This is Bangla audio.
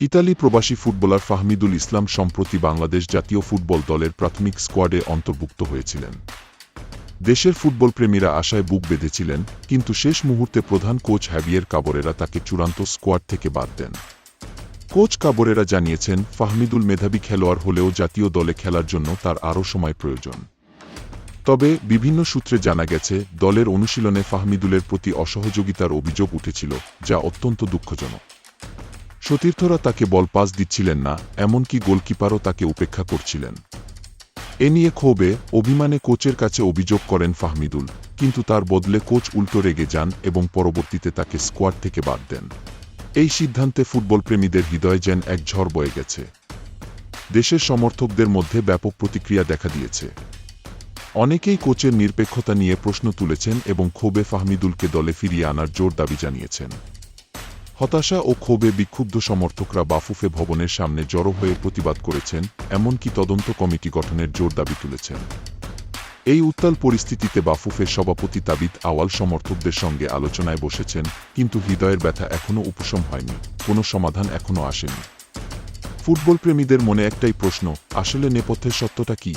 ইতালি প্রবাসী ফুটবলার ফাহমিদুল ইসলাম সম্প্রতি বাংলাদেশ জাতীয় ফুটবল দলের প্রাথমিক স্কোয়াডে অন্তর্ভুক্ত হয়েছিলেন। দেশের ফুটবল প্রেমীরা আশায় বুক বেঁধেছিলেন, কিন্তু শেষ মুহূর্তে প্রধান কোচ হ্যাভিয়ের কাবরেরা তাকে চূড়ান্ত স্কোয়াড থেকে বাদ দেন। কোচ কাবরেরা জানিয়েছেন, ফাহমিদুল মেধাবী খেলোয়াড় হলেও জাতীয় দলে খেলার জন্য তার আরও সময় প্রয়োজন। তবে বিভিন্ন সূত্রে জানা গেছে, দলের অনুশীলনে ফাহমিদুলের প্রতি অসহযোগিতার অভিযোগ উঠেছিল, যা অত্যন্ত দুঃখজনক। সতীর্থরা তাকে বল পাস দিচ্ছিলেন না, এমনকি গোলকিপারও তাকে উপেক্ষা করছিলেন। এ নিয়ে ক্ষোভে, অভিমানে কোচের কাছে অভিযোগ করেন ফাহমিদুল, কিন্তু তার বদলে কোচ উল্টো রেগে যান এবং পরবর্তীতে তাকে স্কোয়াড থেকে বাদ দেন। এই সিদ্ধান্তে ফুটবল প্রেমীদের হৃদয় যেন এক ঝড় বয়ে গেছে। দেশের সমর্থকদের মধ্যে ব্যাপক প্রতিক্রিয়া দেখা দিয়েছে। অনেকেই কোচের নিরপেক্ষতা নিয়ে প্রশ্ন তুলেছেন এবং ক্ষোভে ফাহমিদুলকে দলে ফিরিয়ে আনার জোর দাবি জানিয়েছেন। হতাশা ও ক্ষোভে বিক্ষুব্ধ সমর্থকরা বাফুফে ভবনের সামনে জড়ো হয়ে প্রতিবাদ করেছেন, এমনকি তদন্ত কমিটি গঠনের জোর দাবি তুলেছেন। এই উত্তাল পরিস্থিতিতে বাফুফের সভাপতি তাবিত আওয়াল সমর্থকদের সঙ্গে আলোচনায় বসেছেন, কিন্তু হৃদয়ের ব্যথা এখনও উপশম হয়নি, কোনো সমাধান এখনও আসেনি। ফুটবল প্রেমীদের মনে একটাই প্রশ্ন, আসলে নেপথ্যের সত্যটা কি?